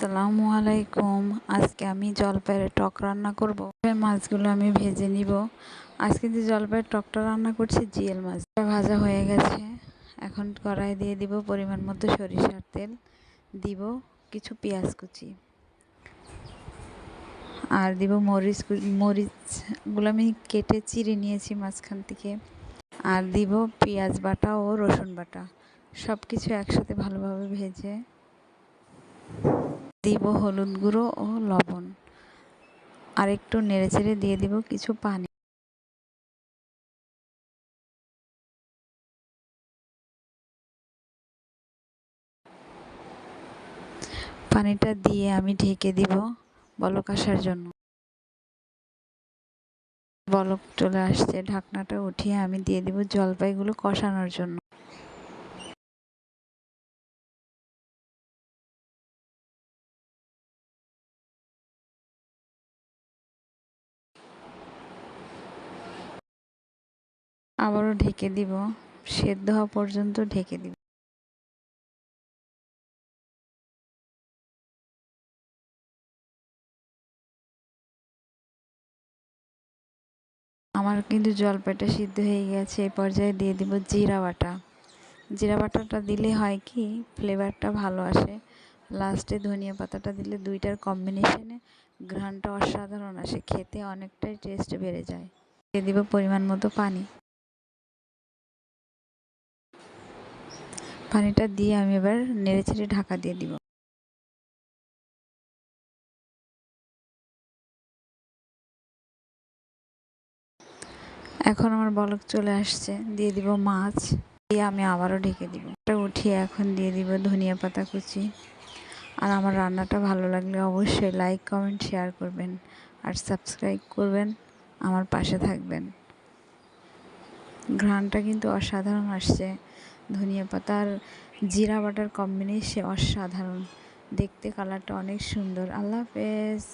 আসসালামু আলাইকুম। আজকে আমি জলপাইয়ের টক রান্না করব। মাছগুলো আমি ভেজে নিব। আজকে যে জলপাইয়ের টকটা রান্না করছি, জিএল মাছ। ভাজা হয়ে গেছে। এখন কড়াই দিয়ে দিব পরিমাণ মতো সরিষার তেল। দিব কিছু পেঁয়াজ কুচি। আর দিব মরিচ মরিচগুলো আমি কেটে চিড়ে নিয়েছি মাঝখান থেকে। আর দিব পেঁয়াজ বাটা ও রসুন বাটা। সব কিছু একসাথে ভালোভাবে ভেজে দিব হলুদ গুঁড়ো ও লবণ। আর একটু নেড়েচেড়ে দিয়ে দিব কিছু পানি। পানিটা দিয়ে আমি ঢেকে দিব বলক আসার জন্য। বলক চলে আসছে, ঢাকনাটা উঠিয়ে আমি দিয়ে দিব জলপাইগুলো কষানোর জন্য। আবারও ঢেকে দিব। সেদ্ধ হওয়া পর্যন্ত ঢেকে দিব। আমার কিন্তু জলপাইটা সিদ্ধ হয়ে গেছে। এই পর্যায়ে দিয়ে দিব জিরা বাটা। জিরা বাটাটা দিলে হয় কি, ফ্লেভারটা ভালো আসে। লাস্টে ধনিয়া পাতাটা দিলে দুইটার কম্বিনেশনে ঘ্রাণটা অসাধারণ আসে। খেতে অনেকটাই টেস্ট বেড়ে যায়। দিয়ে দিব পরিমাণ মতো পানি। পানিটা দিয়ে আমি এবার নেড়ে চেড়ে ঢাকা দিয়ে দিব। এখন আমার বলক চলে আসছে, দিয়ে দিব মাছ, দিয়ে আমি আবারও ঢেকে দিব। উঠিয়ে এখন দিয়ে দিব ধনিয়া পাতা কুচি। আর আমার রান্নাটা ভালো লাগলে অবশ্যই লাইক কমেন্ট শেয়ার করবেন। আর সাবস্ক্রাইব করবেন, আমার পাশে থাকবেন। ঘ্রাণটা কিন্তু অসাধারণ আসছে। ধনিয়া পাতা আর জিরা বাটার কম্বিনেশন অসাধারণ। দেখতে কালারটা অনেক সুন্দর। আল্লাহ হাফেজ।